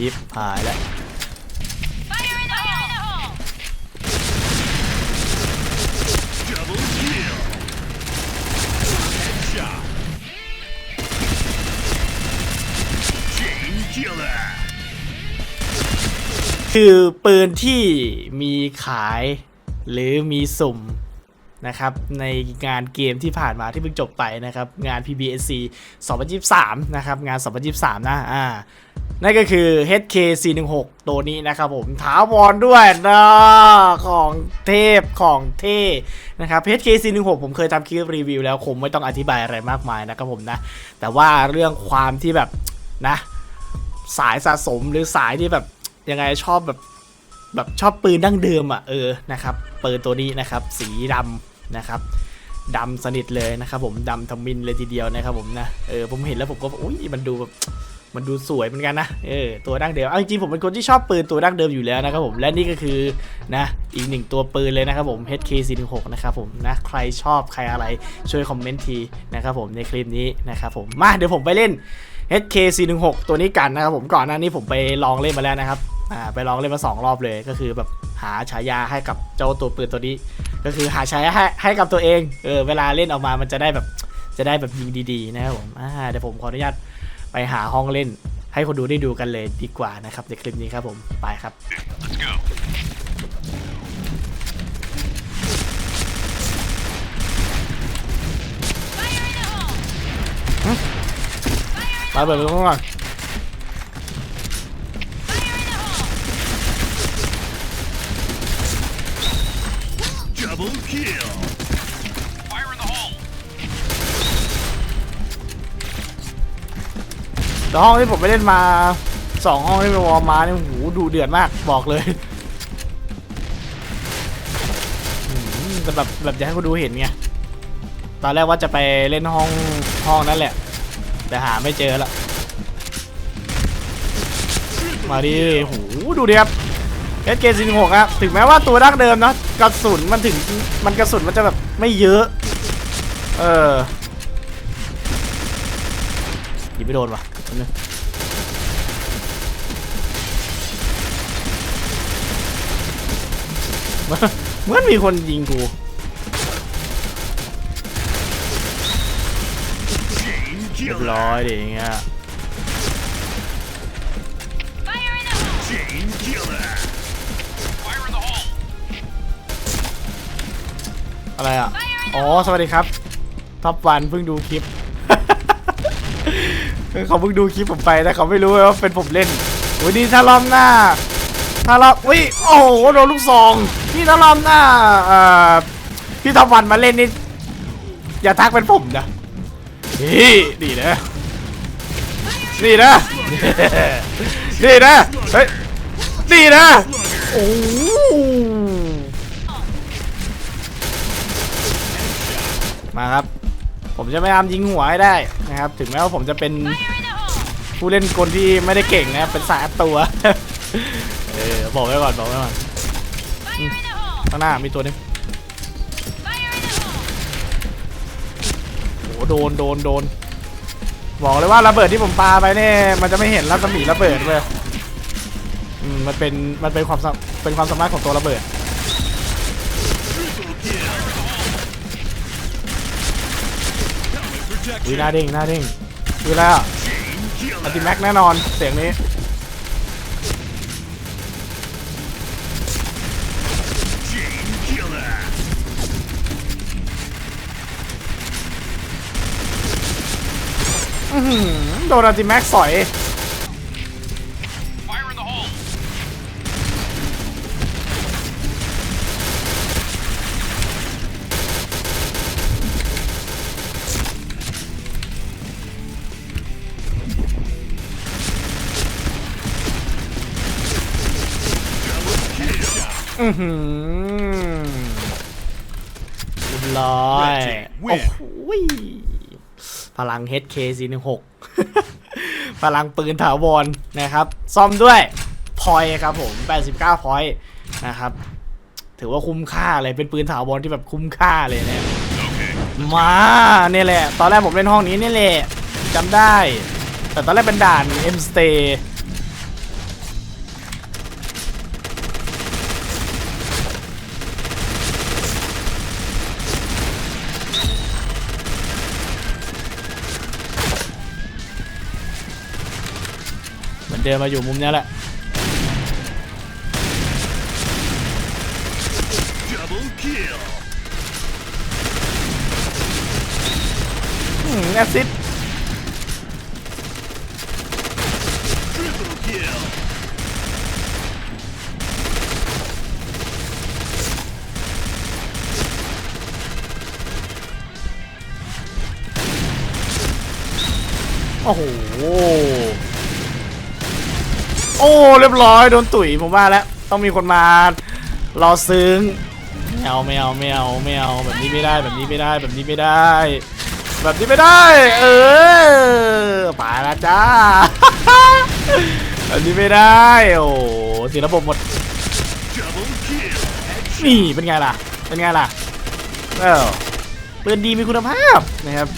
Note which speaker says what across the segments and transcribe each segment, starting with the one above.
Speaker 1: ยิบหายแล้วคือปืนที่มีขาย หรือมีสุ่ม นะครับในงานเกมที่ผ่านมาที่เพิ่งจบไปนะครับงาน PBSC 2023 นะครับงาน 2023 นะอ่านั่นก็คือ HK416 ตัวนี้นะครับผมถาวรด้วยนะของเทพของเท่นะครับ HK416 ผมเคยทำคลิปรีวิวแล้วคงไม่ต้องอธิบายอะไรมากมายนะครับผมนะ แต่ว่าเรื่องความที่แบบนะสายสะสมหรือสายที่แบบยังไงชอบแบบแบบชอบปืนดั้งเดิมอะเออนะครับปืนตัวนี้นะครับ สีดำ นะครับดำสนิทเลยนะครับผมดำทมินเลยทีเดียวนะครับผมนะเออผมเห็นแล้วผมก็อุ้ยมันดูแบบมันดูสวยเหมือนกันนะเออตัวดั้งเดิมเอาจริงๆผมเป็นคนที่ชอบปืนตัวดั้งเดิมอยู่แล้วนะครับผมและนี่ก็คือนะอีกหนึ่งตัวปืนเลยนะครับผม HK416 นะครับผมนะใครชอบใครอะไรช่วยคอมเมนต์ทีนะครับผมในคลิปนี้นะครับผมมาเดี๋ยวผมไปเล่น HK416 ตัวนี้กันนะครับผมก่อนหน้านี้ผมไปลองเล่นมาแล้วนะครับอ่าไปลองเล่นมาสองรอบเลยก็คือแบบหาฉายาให้กับเจ้าตัวปืนตัวนี้ ก็คือหาฉายาให้ให้กับตัวเองเออเวลาเล่นออกมามันจะได้แบบจะได้แบบยิงดีๆนะครับผมอ่าเดี๋ยวผมขออนุญาตไปหาห้องเล่น ให้คนดูได้ดูกันเลยดีกว่านะครับในคลิปนี้ครับผมไปครับ
Speaker 2: Let's go.
Speaker 1: มาเปิดประตูก่อน
Speaker 2: Double kill. Fire in the hole.
Speaker 1: แต่ห้องที่ผมไปเล่นมาสองห้องที่ไปวอร์มมาเนี่ยโหดูเดือดมากบอกเลยอืมแต่แบบแบบอยากให้คนดูเห็นไงตอนแรกว่าจะไปเล่นห้องห้องนั่นแหละ แต่หาไม่เจอละมาดิโหดูดิครับ เอสเกสิบหกครับถึงแม้ว่าตัวดั้งเดิมเนอะกระสุนมันถึงมันกระสุนมันจะแบบไม่เยอะ เออยิงไม่โดนว่ะนึงเหมือนมีคนยิงกูเรียบร้อยดิอย่างเงี้ย อะไรอะ อ๋อ สวัสดีครับ ท็อปวันเพิ่งดูคลิป เขาเพิ่งดูคลิปผมไปแต่เขาไม่รู้ว่าเป็นผมเล่นวันนี้ถ้ารอบหน้า ถ้ารอบอุ้ย โอ้โห โดนลูกซองพี่ถ้ารอบหน้าเอ่อพี่ท็อปวันมาเล่นนี่ อย่าทักเป็นผมนะนี่ดีนะนี่นะ นี่นะ เฮ้ย นี่นะ โอ้โห มาครับ ผมจะพยายามยิงหัวให้ได้นะครับ ถึงแม้ว่าผมจะเป็นผู้เล่นคนที่ไม่ได้เก่งนะครับเป็นสายตัวเออบอกไว้ก่อนบอกไว้ก่อนข้างหน้ามีตัวนึงโอ้โหโดนโดนโดนบอกเลยว่าระเบิดที่ผมปาไปเนี่ยมันจะไม่เห็นรัศมีระเบิดเลยมันเป็นมันเป็นความเป็นความสามารถของตัวระเบิด อุ้ยหน้าเด้งหน้าเด้งคือแล้วอัลติแม็กแน่นอนเสียงนี้โดนอัลติแม็กสอย อือหือเรียบร้อย
Speaker 2: Red team
Speaker 1: โอ้
Speaker 2: win
Speaker 1: โหยพลัง HK 4 6 พลังปืนถาวรนะครับ ซ่อมด้วยพอยครับผม 89 พอยนะครับ ถือว่าคุ้มค่าเลย เป็นปืนถาวรที่แบบคุ้มค่าเลยเนี่ย
Speaker 2: Okay.
Speaker 1: มาเนี่ยแหละ ตอนแรกผมเล่นห้องนี้นี่แหละจำได้ แต่ตอนแรกเป็นด่าน M เดินมาอยู่มุมเนี้ยแหละ
Speaker 2: Double kill.
Speaker 1: อืมแอสซิด
Speaker 2: Triple kill.
Speaker 1: โอ้โห โอ้เรียบร้อยโดนตุ๋ยผมว่าแล้วต้องมีคนมารอซึ้งไม่เอาไม่เอาไม่เอาไม่เอาแบบนี้ไม่ได้แบบนี้ไม่ได้แบบนี้ไม่ได้ แบบนี้ไม่ได้ เออไปละจ้าแบบนี้ไม่ได้โอ้เสียระบบหมดนี่เป็นไงล่ะเป็นไงล่ะเออปืนดีมีคุณภาพนะครับ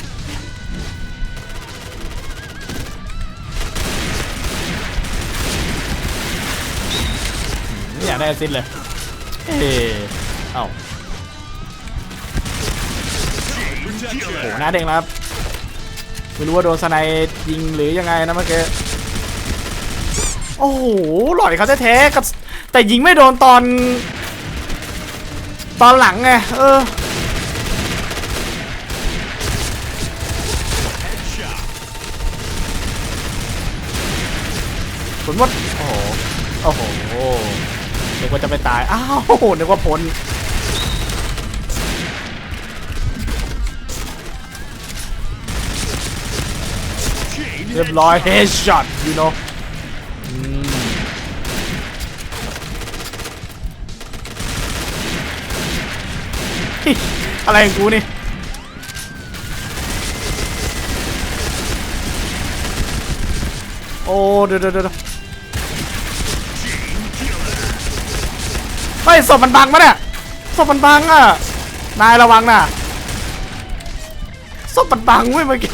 Speaker 1: ไม่อยากได้อสซิดเลย เอ๊ะเอ้าโหหน้าเด้งแล้วครับ ไม่รู้ว่าโดนสไนด์ยิงหรือยังไงนะเมื่อกี้ โอ้โห หลอยเขาแท้ๆกับ แต่ยิงไม่โดนตอน ตอนหลังไง เออผลว่าโอ้โห โอ้โห นึกว่าจะไปตาย อ้าวนึกว่าพ้นเรียบร้อยเฮดช็อต you know อืมเฮ้ยอะไรของกูนี่โอ้เดี๋ยวเดี๋ยว ยศพมันบังปะเนี่ยศพมันบังอะ นายระวังนะศพมันบังเว้ยเมื่อกี้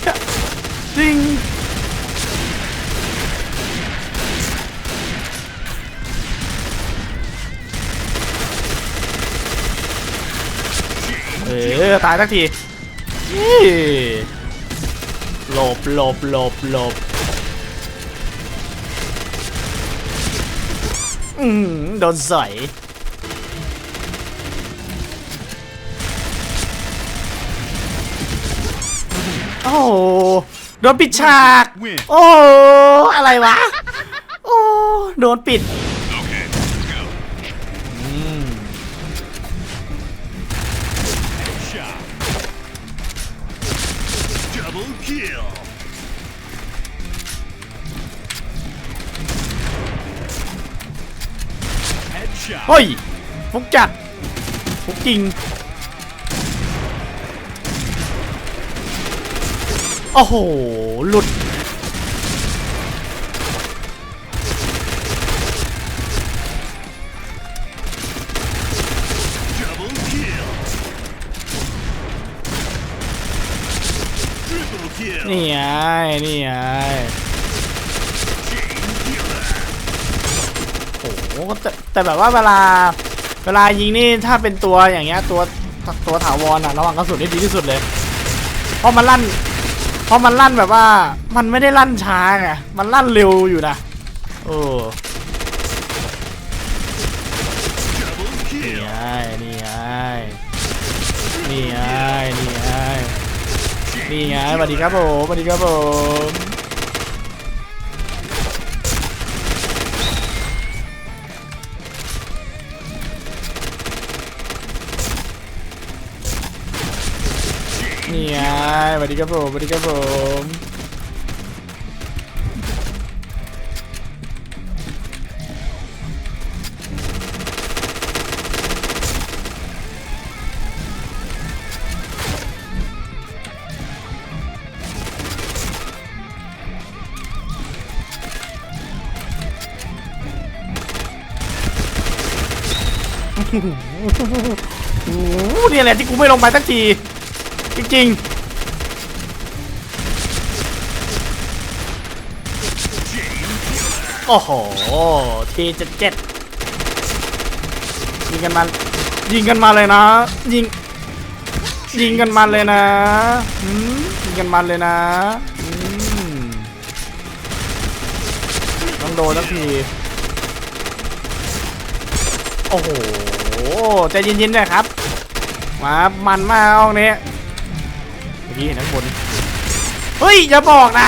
Speaker 1: จริงเออตายสักทีหลบหลบหลบหลบอืมโดนใส โอ้โหโดนปิดฉาก
Speaker 2: Win.
Speaker 1: โอ้โหอะไรวะ โอ้โดนปิด
Speaker 2: Okay, let's go.
Speaker 1: อืม
Speaker 2: Headshot. Double kill. Headshot.
Speaker 1: เฮ้ยฟุกจัดฟุกจริง โอ้โห หลุด นี่ไง นี่ไง โอ้โหแต่แต่แบบว่าเวลา เวลายิงนี่ถ้าเป็นตัวอย่างเงี้ยตัวตัวถาวรอะระวังกระสุนได้ดีที่สุดเลย เพราะมันลั่น เพราะมันลั่นแบบว่ามันไม่ได้ลั่นช้าไงมันลั่นเร็วอยู่นะโอ้นี่ไงนี่ไงนี่ไงนี่ไงนี่ไงสวัสดีครับผมสวัสดีครับผม สวัสดีครับผมสวัสดีครับผมโอ้โหนี่แหละที่กูไม่ลงไปสักที จริงๆ โอ้โห ทีเจ็ดเจ็ดยิงกันมา ยิงกันมาเลยนะ ยิง ยิงกันมาเลยนะยิงกันมาเลยนะอืมน้โดนสักที โอ้โหใจเย็นๆหนะครับ มามันมากห้องนี้เมื่อกี้เห็นข้างบน เฮ้ย อย่าบอกนะ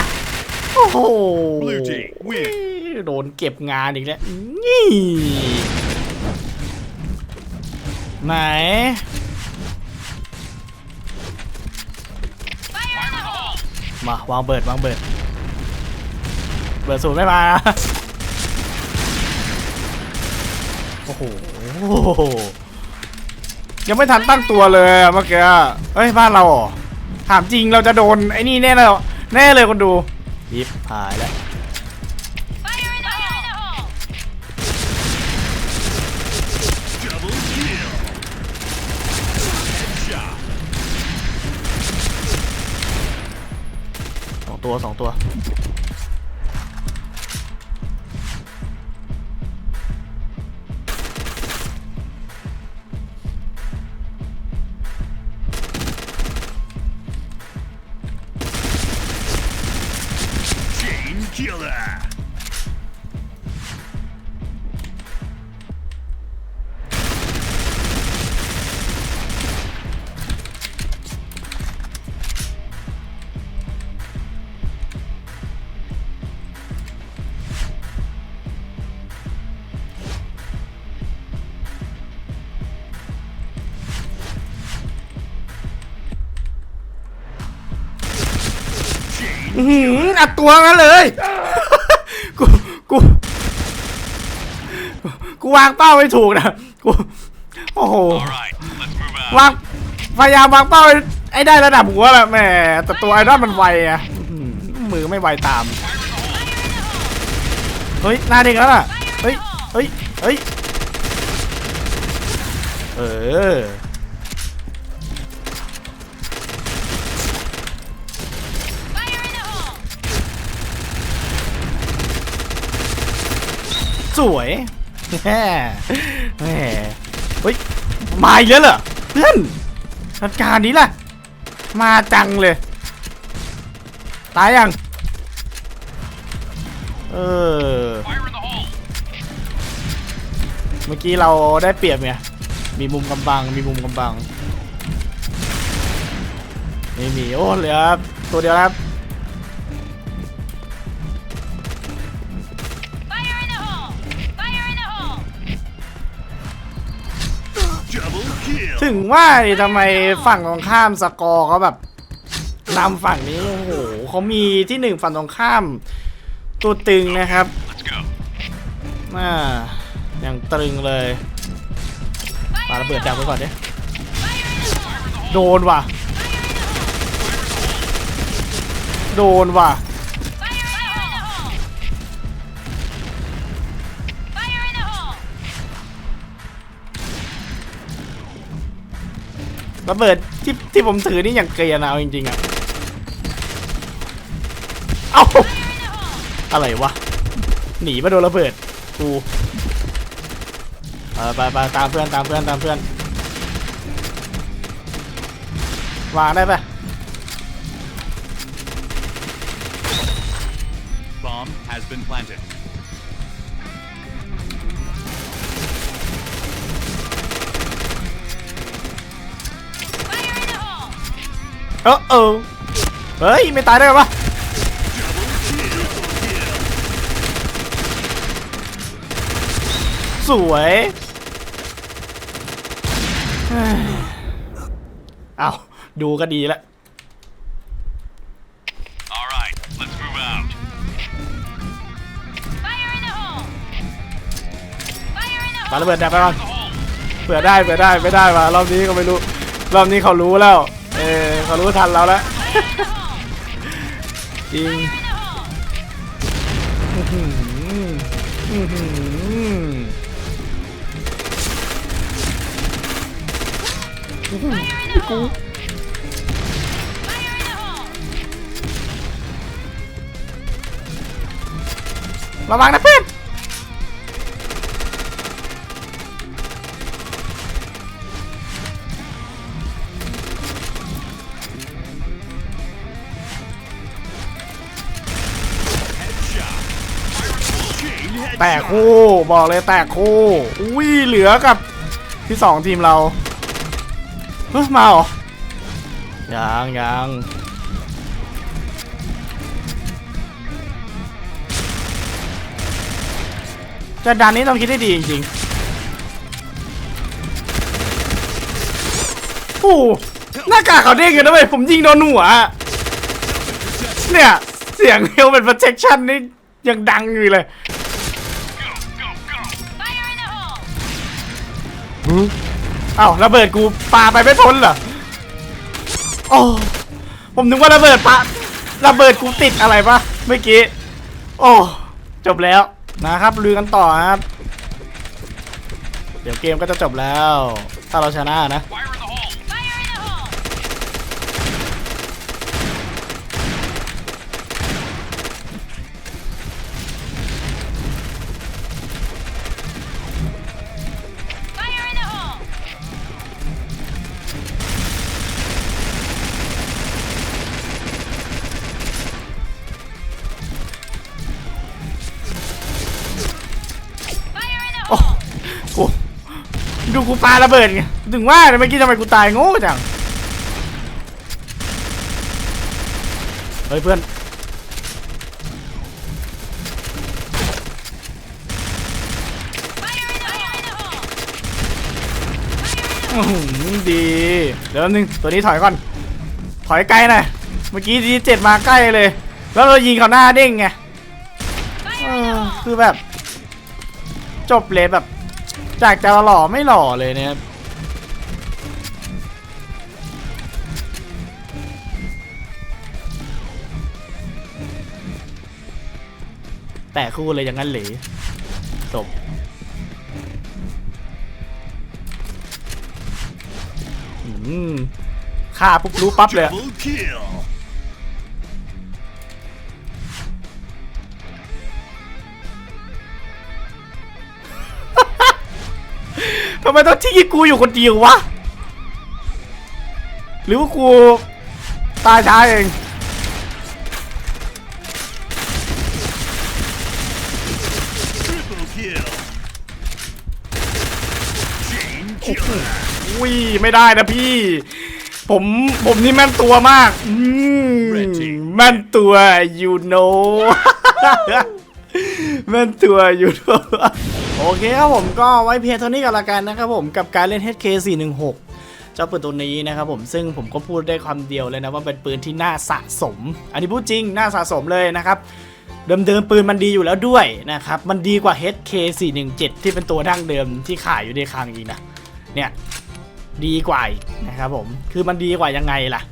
Speaker 1: โอ้โห โดนเก็บงานอีกแล้วนี่ไหนมาวางเบิดวางเบิด เบิดศูนย์ไม่มาโอ้โหยังไม่ทันตั้งตัวเลยเมื่อกี้เอ้ยบ้านเราหรอถามจริงเราจะโดนไอ้นี่แน่เลยแน่เลยคนดูยิบหายแล้ว ตัวสองตัว หืออัดตัวงั้นเลย กู กู กูวางเป้าไม่ถูกนะ กู โอ้โห วาง พยายามวางเป้าไอ้ได้ระดับหัวแหละแหม แต่ตัวไอ้ด้านมันไวอะมือไม่ไวตาม เฮ้ยหน้าเด็กแล้วน่ะ เฮ้ย เฮ้ย เฮ้ย เออ สวยแหมแหมเฮ้ยมาอีกแล้วเหรอเพื่อนจัดการนี้ล่ะ มาจังเลย ตายยังเออเมื่อกี้เราได้เปรียบไงมีมุมกำบัง มีมุมกำบังไม่มีโอ้เหลือตัวเดียวครับ ถึงว่าดิทำไมฝั่งตรงข้ามสกอร์เขาแบบนำฝั่งนี้โอ้โหเขามีที่หนึ่งฝั่งตรงข้าม ตัวตึงนะครับ
Speaker 2: Let's go.
Speaker 1: อ่าอย่างตรึงเลยปาระเบิดดักไว้ก่อนดิโดนว่ะ โดนว่ะ ระเบิดที่ที่ผมถือนี่อย่างเกรียนเอาจริงๆอะเอ้าอะไรวะ หนีมาโดนระเบิด กูไปไปไปตามเพื่อนตามเพื่อนตามเพื่อนวางได้ปะ เออเออเฮ้ย ไม่ตายได้ไงวะสวยเฮ้ยเอาดูก็ดีแล้ว
Speaker 2: All right, let's move out.
Speaker 3: Fire in the hole! Fire in the
Speaker 1: ปา
Speaker 3: hole!
Speaker 1: ระเบิดดับไปก่อน
Speaker 2: The hole.
Speaker 1: เผื่อได้เผื่อได้ไม่ได้ว่ะรอบนี้ก็ไม่รู้ รอบนี้เขารู้แล้ว เออ เขารู้ทันเราแล้วจริงอื้อหืออื้อหืออื้อหือ
Speaker 3: Fire in the hole! Fire in the hole!
Speaker 1: ระวังนะเพื่อน แตกคู่บอกเลยแตกคู่อุ้ยเหลือกับที่สองทีมเราเฮ้ยมาเหรอยังยังจะดันนี้ต้องคิดให้ดีจริงๆโอ้หน้ากากเขาเด้งกันนะเว้ยผมยิงโดนหัวอะเนี่ย เสียงเฮลเป็น protection นี่ยังดังอยู่เลย อ้าระเบิดกูปาไปไม่พ้นเหรอโอ้ผมนึกว่าระเบิดปะระเบิดกูติดอะไรปะเมื่อกี้ โอ้จบแล้วนะครับลือกันต่อครับ เดี๋ยวเกมก็จะจบแล้ว ถ้าเราชนะนะ ดูกูปาระเบิดไงถึงว่าเมื่อกี้ทำไมกูตายโง่จังเฮ้ยเพื่อนดี เดี๋ยวนึงตัวนี้ถอยก่อน ถอยไกลหน่อย เมื่อกี้ทีเจ็ดมาใกล้เลย แล้วเรายิงเขาหน้าเด้งไงคือแบบ จบเลยแบบ จากจะหล่อไม่หล่อเลยเนี่ยครับแต่คู่เลยอย่างนั้นเหลยจบอืมฆ่าปุ๊บรู้ปั๊บเลย ทำไมต้องทิ้งกูอยู่คนเดียววะ หรือว่ากูตายช้าเอง
Speaker 2: Triple kill. Chain killer.
Speaker 1: อุ้ยไม่ได้นะพี่ ผมผมนี่แม่นตัวมากอืม
Speaker 2: Red team
Speaker 1: แม่นตัว you know แม่นตัว you know โอเคครับผมก็ไว้เพียงเท่านี้กันละกันนะครับผมกับการเล่น HK 416เจ้าปืนตัวนี้นะครับผมซึ่งผมก็พูดได้คำเดียวเลยนะว่าเป็นปืนที่น่าสะสม อันนี้พูดจริงน่าสะสมเลยนะครับเดิมๆปืนมันดีอยู่แล้วด้วยนะครับมันดีกว่า HK 417ที่เป็นตัวดั้งเดิมที่ขายอยู่ในคลังอีกนะเนี่ยดีกว่าอีกนะครับผมคือมันดีกว่ายังไงล่ะ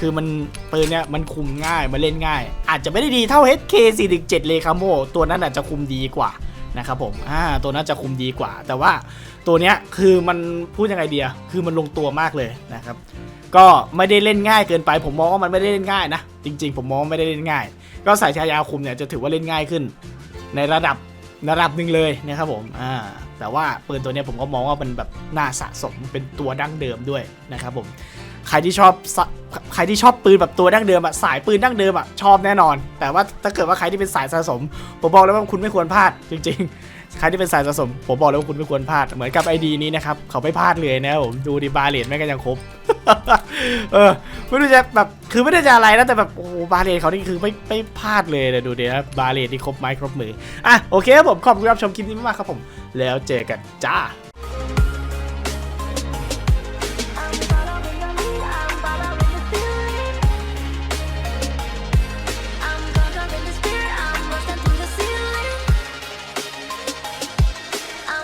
Speaker 1: คือมันปืนเนี่ยมันคุมง่ายมันเล่นง่าย อาจจะไม่ได้ดีเท่า HK 417เลคาโมตัวนั้นอาจจะคุมดีกว่า นะครับผมอ่าตัวนั้นจะคุมดีกว่า แต่ว่าตัวเนี้ยคือมันพูดยังไงเดียคือมันลงตัวมากเลยนะครับ ก็ไม่ได้เล่นง่ายเกินไป ผมมองว่ามันไม่ได้เล่นง่ายนะ จริง ๆ ผมมองไม่ได้เล่นง่าย ก็ใส่ชายาคุมเนี่ยจะถือว่าเล่นง่ายขึ้น ในระดับระดับหนึ่งเลยนะครับผมอ่าแต่ว่าปืนตัวเนี้ยผมก็มองว่ามันแบบน่าสะสมเป็นตัวดั้งเดิมด้วยนะครับผม ใครที่ชอบใครที่ชอบปืนแบบตัวดั้งเดิมอะสายปืนดั้งเดิมอะชอบแน่นอน แต่ว่าถ้าเกิดว่าใครที่เป็นสายสะสม ผมบอกเลยว่าคุณไม่ควรพลาดจริง ๆ ใครที่เป็นสายสะสม ผมบอกเลยว่าคุณไม่ควรพลาด เหมือนกับไอดีนี้นะครับ เขาไม่พลาดเลยนะผมดูดิบาเลนแม่งก็ยังครบ เออ ไม่รู้จะแบบคือไม่ได้จะอะไรนะแต่แบบโอ้บาเลนเขานี่คือไม่ไม่พลาดเลยนะดูดินะบาเลนที่ครบไม้ครบมืออะโอเคครับผมขอบคุณรับชมคลิปนี้มากครับผม แล้วเจอกันจ้า